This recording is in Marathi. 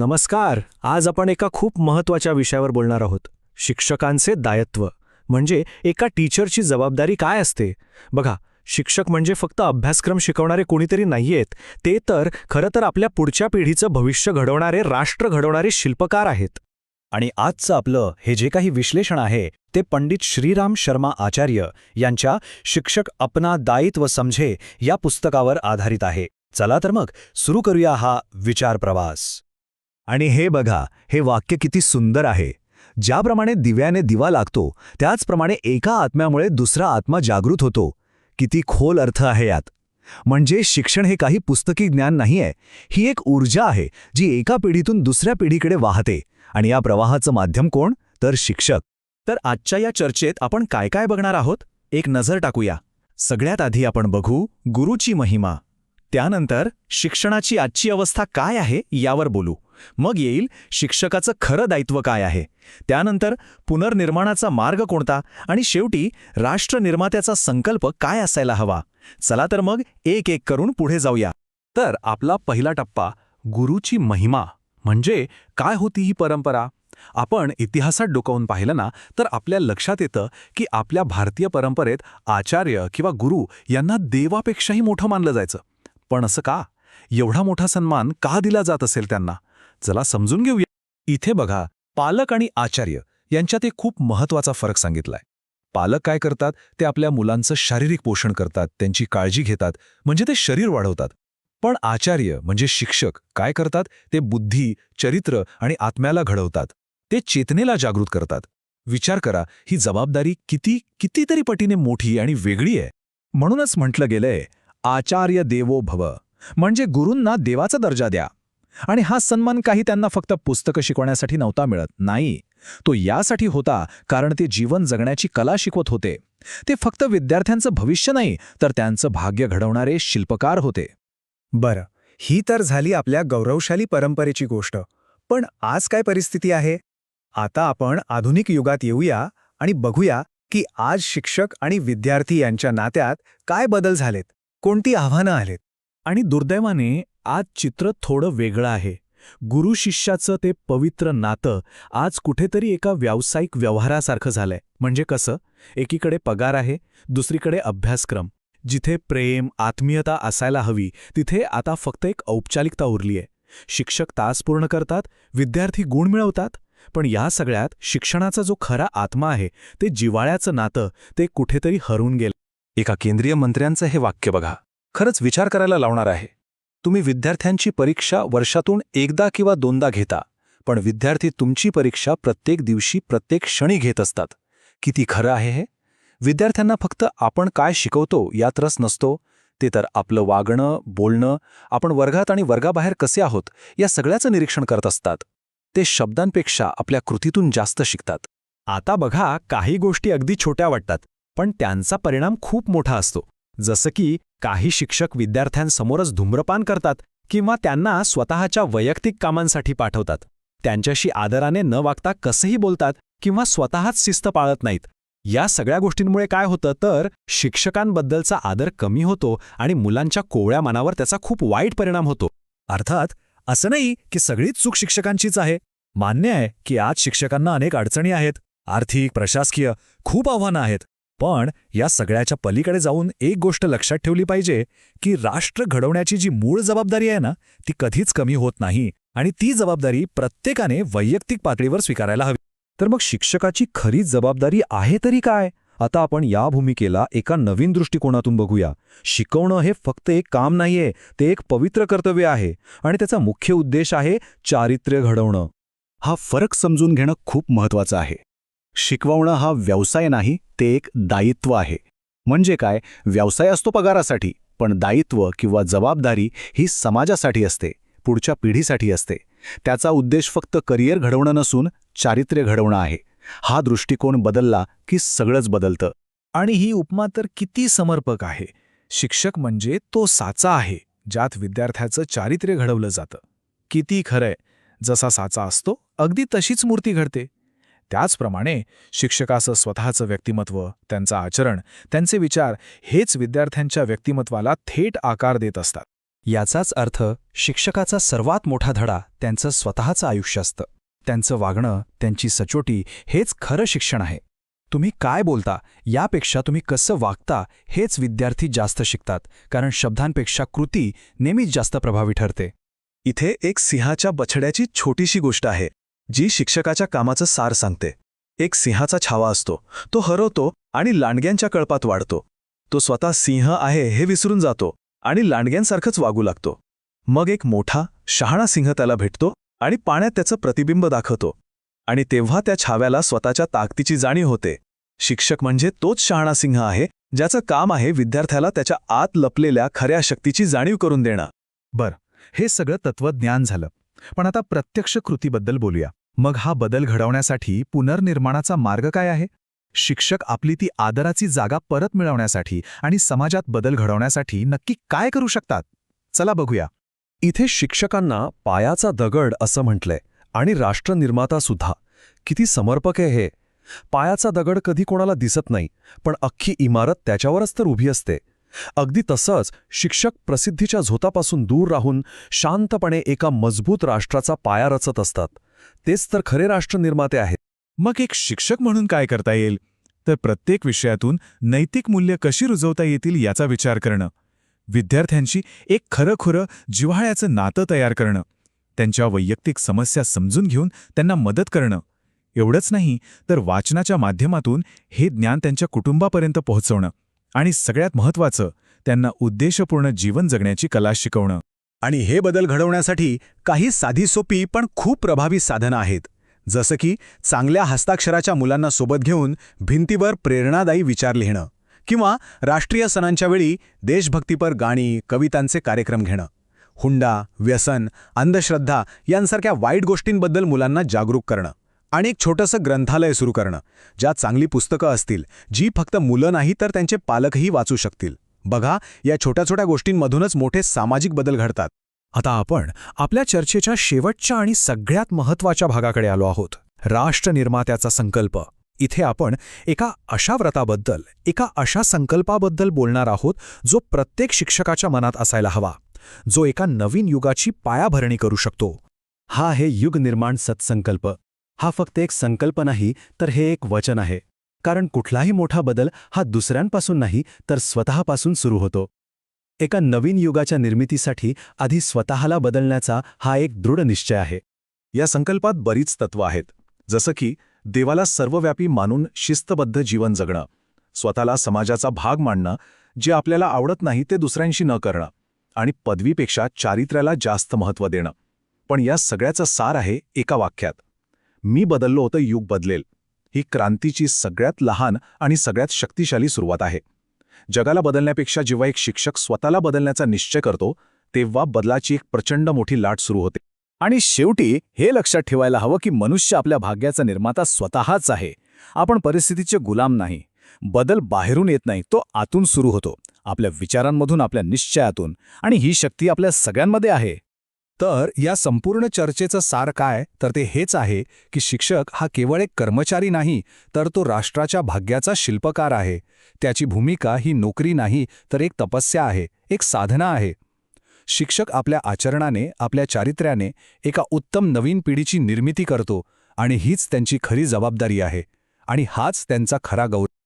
नमस्कार. आज आपण एका खूप महत्त्वाच्या विषयावर बोलणार आहोत. शिक्षकांचे दायत्व. म्हणजे एका टीचरची जबाबदारी काय असते? बघा शिक्षक म्हणजे फक्त अभ्यासक्रम शिकवणारे कोणीतरी नाहीयेत. ते तर खरं तर आपल्या पुढच्या पिढीचं भविष्य घडवणारे राष्ट्र घडवणारे शिल्पकार आहेत. आणि आजचं आपलं हे जे काही विश्लेषण आहे ते पंडित श्रीराम शर्मा आचार्य यांच्या शिक्षक अपना दायित्व समझे या पुस्तकावर आधारित आहे. चला तर मग सुरू करूया हा विचार प्रवास. आणि हे बघा हे वाक्य किती सुंदर आहे. ज्याप्रमाणे दिव्याने दिवा लागतो त्याचप्रमाणे एका आत्म्यामुळे दुसरा आत्मा जागृत होतो. किती खोल अर्थ आहे यात. म्हणजे शिक्षण हे काही पुस्तकी ज्ञान नाहीये ही एक ऊर्जा आहे जी एका पिढीतून दुसऱ्या पिढीकडे वाहते. आणि या प्रवाहाचं माध्यम कोण? तर शिक्षक. तर आजच्या या चर्चेत आपण काय काय बघणार आहोत? एक नजर टाकूया. सगळ्यात आधी आपण बघू गुरुची महिमा. त्यानंतर शिक्षणाची आजची अवस्था काय आहे यावर बोलू. मग येईल शिक्षकाचं खरं दायित्व काय आहे? त्यानंतर पुनर्निर्माणाचा मार्ग कोणता? आणि शेवटी राष्ट्रनिर्मात्याचा संकल्प काय असायला हवा? चला तर मग एक एक करून पुढे जाऊया. तर आपला पहिला टप्पा गुरुची महिमा. म्हणजे काय होती ही परंपरा? आपण इतिहासात डोकावून पाहिलं ना तर आपल्या लक्षात येतं की आपल्या भारतीय परंपरेत आचार्य किंवा गुरु यांना देवापेक्षाही मोठं मानलं जायचं. पण असं का? एवढा मोठा सन्मान का दिला जात असेल त्यांना? चला समजून घेऊया. इथे बघा पालक आणि आचार्य यांच्यात एक खूप महत्त्वाचा फरक सांगितलाय. पालक काय करतात? ते आपल्या मुलांचं शारीरिक पोषण करतात त्यांची काळजी घेतात म्हणजे ते शरीर वाढवतात. पण आचार्य म्हणजे शिक्षक काय करतात? ते बुद्धी चरित्र आणि आत्म्याला घडवतात. ते चेतनेला जागृत करतात. विचार करा ही जबाबदारी किती कितीतरी पटीने मोठी आणि वेगळी आहे. म्हणूनच म्हटलं गेलंय आचार्य देवो भव. म्हणजे गुरूंना देवाचा दर्जा द्या. आणि हा सन्मान काही त्यांना फक्त पुस्तकं शिकवण्यासाठी नव्हता मिळत. नाही. तो यासाठी होता कारण ते जीवन जगण्याची कला शिकवत होते. ते फक्त विद्यार्थ्यांचं भविष्य नाही तर त्यांचं भाग्य घडवणारे शिल्पकार होते. बरं. ही तर झाली आपल्या गौरवशाली परंपरेची गोष्ट. पण आज काय परिस्थिती आहे? आता आपण आधुनिक युगात येऊया आणि बघूया की आज शिक्षक आणि विद्यार्थी यांच्या नात्यात काय बदल झालेत कोणती आव्हानं आलेत आणि दुर्दैवाने आज चित्र थोडं वेगळं आहे. गुरु शिष्याचं ते पवित्र नातं आज कुठेतरी एका व्यावसायिक व्यवहारासारखं झालंय. म्हणजे कसं? एकीकडे पगार आहे दुसरीकडे अभ्यासक्रम. जिथे प्रेम आत्मीयता असायला हवी तिथे आता फक्त एक औपचारिकता उरलीय शिक्षक तास पूर्ण करतात विद्यार्थी गुण मिळवतात. पण या सगळ्यात शिक्षणाचा जो खरा आत्मा आहे ते जिवाळ्याचं नातं ते कुठेतरी हरून गेलं. एका केंद्रीय मंत्र्यांचं हे वाक्य बघा. खरंच विचार करायला लावणार आहे. तुम्ही विद्यार्थ्यांची परीक्षा वर्षातून एकदा किंवा दोनदा घेता पण विद्यार्थी तुमची परीक्षा प्रत्येक दिवशी प्रत्येक क्षणी घेत असतात. किती खरं आहे हे? विद्यार्थ्यांना फक्त आपण काय शिकवतो यात रस नसतो. ते तर आपलं वागणं बोलणं आपण वर्गात आणि वर्गाबाहेर कसे आहोत या सगळ्याचं निरीक्षण करत असतात. ते शब्दांपेक्षा आपल्या कृतीतून जास्त शिकतात. आता बघा काही गोष्टी अगदी छोट्या वाटतात पण त्यांचा परिणाम खूप मोठा असतो. जसं की काही शिक्षक विद्यार्थ्यांसमोरच धूम्रपान करतात किंवा त्यांना स्वतःच्या वैयक्तिक कामांसाठी पाठवतात. त्यांच्याशी आदराने न वागता कसंही बोलतात किंवा स्वतःच शिस्त पाळत नाहीत. या सगळ्या गोष्टींमुळे काय होतं तर शिक्षकांबद्दलचा आदर कमी होतो आणि मुलांच्या कोवळ्या मनावर त्याचा खूप वाईट परिणाम होतो. अर्थात असं नाही की सगळीच चूक शिक्षकांचीच आहे. मान्य आहे की आज शिक्षकांना अनेक अडचणी आहेत आर्थिक प्रशासकीय खूप आव्हानं आहेत. पण या सगळ्याच्या पलीकडे जाऊन एक गोष्ट लक्षात ठेवली पाहिजे की राष्ट्र घडवण्याची जी मूळ जबाबदारी आहे ना ती कधीच कमी होत नाही आणि ती जबाबदारी प्रत्येकाने वैयक्तिक पातळीवर स्वीकारायला हवी. तर मग शिक्षकाची खरी जबाबदारी आहे तरी काय? आता आपण या भूमिकेला एका नवीन दृष्टिकोनातून बघूया. शिकवणं हे फक्त एक काम नाहीये ते एक पवित्र कर्तव्य आहे आणि त्याचा मुख्य उद्देश आहे चारित्र्य घडवणं. हा फरक समजून घेणं खूप महत्वाचं आहे. शिकवणं हा व्यवसाय नाही ते एक दायित्व आहे. म्हणजे काय? व्यवसाय असतो पगारासाठी पण दायित्व किंवा जबाबदारी ही समाजासाठी असते पुढच्या पिढीसाठी असते. त्याचा उद्देश फक्त करिअर घडवणं नसून चारित्र्य घडवणं आहे. हा दृष्टिकोन बदलला की सगळंच बदलतं. आणि ही उपमा तर किती समर्पक आहे. शिक्षक म्हणजे तो साचा आहे ज्यात विद्यार्थ्याचं चारित्र्य घडवलं जातं. किती खरंय जसा साचा असतो अगदी तशीच मूर्ती घडते. त्याचप्रमाणे शिक्षकाचं स्वतःचं व्यक्तिमत्व त्यांचं आचरण त्यांचे विचार हेच विद्यार्थ्यांच्या व्यक्तिमत्वाला थेट आकार देत असतात. याचाच अर्थ शिक्षकाचा सर्वात मोठा धडा त्यांचं स्वतःचं आयुष्य असतं. त्यांचं वागणं त्यांची सचोटी हेच खरं शिक्षण आहे. तुम्ही काय बोलता यापेक्षा तुम्ही कसं वागता हेच विद्यार्थी जास्त शिकतात कारण शब्दांपेक्षा कृती नेहमीच जास्त प्रभावी ठरते. इथे एक सिंहाच्या बछड्याची छोटीशी गोष्ट आहे. जी शिक्षकाच्या कामाचं सार सांगते. एक सिंहाचा छावा असतो. तो हरवतो आणि लांडग्यांच्या कळपात वाढतो. तो स्वतः सिंह आहे हे विसरून जातो आणि लांडग्यांसारखंच वागू लागतो. मग एक मोठा शहाणा सिंह त्याला भेटतो आणि पाण्यात त्याचं प्रतिबिंब दाखवतो. आणि तेव्हा त्या छाव्याला स्वतःच्या ताकदीची जाणीव होते. शिक्षक म्हणजे तोच शहाणा सिंह आहे ज्याचं काम आहे विद्यार्थ्याला त्याच्या आत लपलेल्या खऱ्या शक्तीची जाणीव करून देणं. बर हे सगळं तत्वज्ञान झालं. पण आता प्रत्यक्ष कृतीबद्दल बोलूया. मग हा बदल घडवण्यासाठी पुनर्निर्माणाचा मार्ग काय आहे? शिक्षक आपली ती आदराची जागा परत मिळवण्यासाठी आणि समाजात बदल घडवण्यासाठी नक्की काय करू शकतात? चला बघूया. इथे शिक्षकांना पायाचा दगड असं म्हटलंय आणि राष्ट्रनिर्माता सुद्धा. किती समर्पक आहे हे. पायाचा दगड कधी कोणाला दिसत नाही पण अख्खी इमारत त्याच्यावरच तर उभी असते. अगदी तसंच शिक्षक प्रसिद्धीच्या झोतापासून दूर राहून शांतपणे एका मजबूत राष्ट्राचा पाया रचत असतात. तेच तर खरे राष्ट्रनिर्माते आहेत. मग एक शिक्षक म्हणून काय करता येईल? तर प्रत्येक विषयातून नैतिक मूल्य कशी रुजवता येतील याचा विचार करणं. विद्यार्थ्यांशी एक खरंखुरं जिव्हाळ्याचं नातं तयार करणं. त्यांच्या वैयक्तिक समस्या समजून घेऊन त्यांना मदत करणं. एवढंच नाही तर वाचनाच्या माध्यमातून हे ज्ञान त्यांच्या कुटुंबापर्यंत पोहोचवणं. आणि सगळ्यात महत्त्वाचं त्यांना उद्देशपूर्ण जीवन जगण्याची कला शिकवणं. आणि हे बदल घडवण्यासाठी काही साधी सोपी पण खूप प्रभावी साधनं आहेत. जसं की चांगल्या हस्ताक्षराच्या मुलांना सोबत घेऊन भिंतीवर प्रेरणादायी विचार लिहिणं किंवा राष्ट्रीय सणांच्या वेळी देशभक्तीपर गाणी कवितांचे कार्यक्रम घेणं. हुंडा व्यसन अंधश्रद्धा यांसारख्या वाईट गोष्टींबद्दल मुलांना जागरूक करणं. आणि एक छोटंसं ग्रंथालय सुरू करणं ज्यात चांगली पुस्तकं असतील जी फक्त मुलं नाही तर त्यांचे पालकही वाचू शकतील. बघा या छोट्या छोट्या गोष्टींमधूनच मोठे सामाजिक बदल घडतात. आता आपण आपल्या चर्चेच्या शेवटच्या आणि सगळ्यात महत्त्वाच्या भागाकडे आलो आहोत राष्ट्रनिर्मात्याचा संकल्प. इथे आपण एका अशा व्रताबद्दल एका अशा संकल्पाबद्दल बोलणार आहोत जो प्रत्येक शिक्षकाच्या मनात असायला हवा. जो एका नवीन युगाची पायाभरणी करू शकतो. हा आहे युग निर्माण सत्संकल्प. हा फक्त एक संकल्प नाही तर हे एक वचन आहे. कारण कुठलाही मोठा बदल हा दुसऱ्यांपासून नाही तर स्वतःपासून सुरू होतो. एका नवीन युगाच्या निर्मितीसाठी आधी स्वतःला बदलण्याचा हा एक दृढ निश्चय आहे. या संकल्पात बरीच तत्व आहेत. जसं की देवाला सर्वव्यापी मानून शिस्तबद्ध जीवन जगणं स्वतःला समाजाचा भाग मांडणं जे आपल्याला आवडत नाही ते दुसऱ्यांशी न करणं आणि पदवीपेक्षा चारित्र्याला जास्त महत्त्व देणं. पण या सगळ्याचं सार आहे एका वाक्यात. मी बदललो होतं युग बदलेल. ही क्रांतीची सगळ्यात लहान आणि सगळ्यात शक्तिशाली सुरुवात आहे. जगाला बदलण्यापेक्षा जेव्हा एक शिक्षक स्वतःला बदलण्याचा निश्चय करतो तेव्हा बदलाची एक प्रचंड मोठी लाट सुरू होते. आणि शेवटी हे लक्षात ठेवायला हवं की मनुष्य आपल्या भाग्याचा निर्माता स्वतःच आहे. आपण परिस्थितीचे गुलाम नाही. बदल बाहेरून येत नाही तो आतून सुरू होतो. आपल्या विचारांमधून आपल्या निश्चयातून. आणि ही शक्ती आपल्या सगळ्यांमध्ये आहे. तर या संपूर्ण चर्चेचं सार काय? तर ते हेच आहे की शिक्षक हा केवळ एक कर्मचारी नाही तर तो राष्ट्राच्या भाग्याचा शिल्पकार आहे. त्याची भूमिका ही नोकरी नाही तर एक तपस्या आहे एक साधना आहे. शिक्षक आपल्या आचरणाने आपल्या चारित्र्याने एका उत्तम नवीन पिढीची निर्मिती करतो आणि हीच त्यांची खरी जबाबदारी आहे. आणि हाच त्यांचा खरा गौरव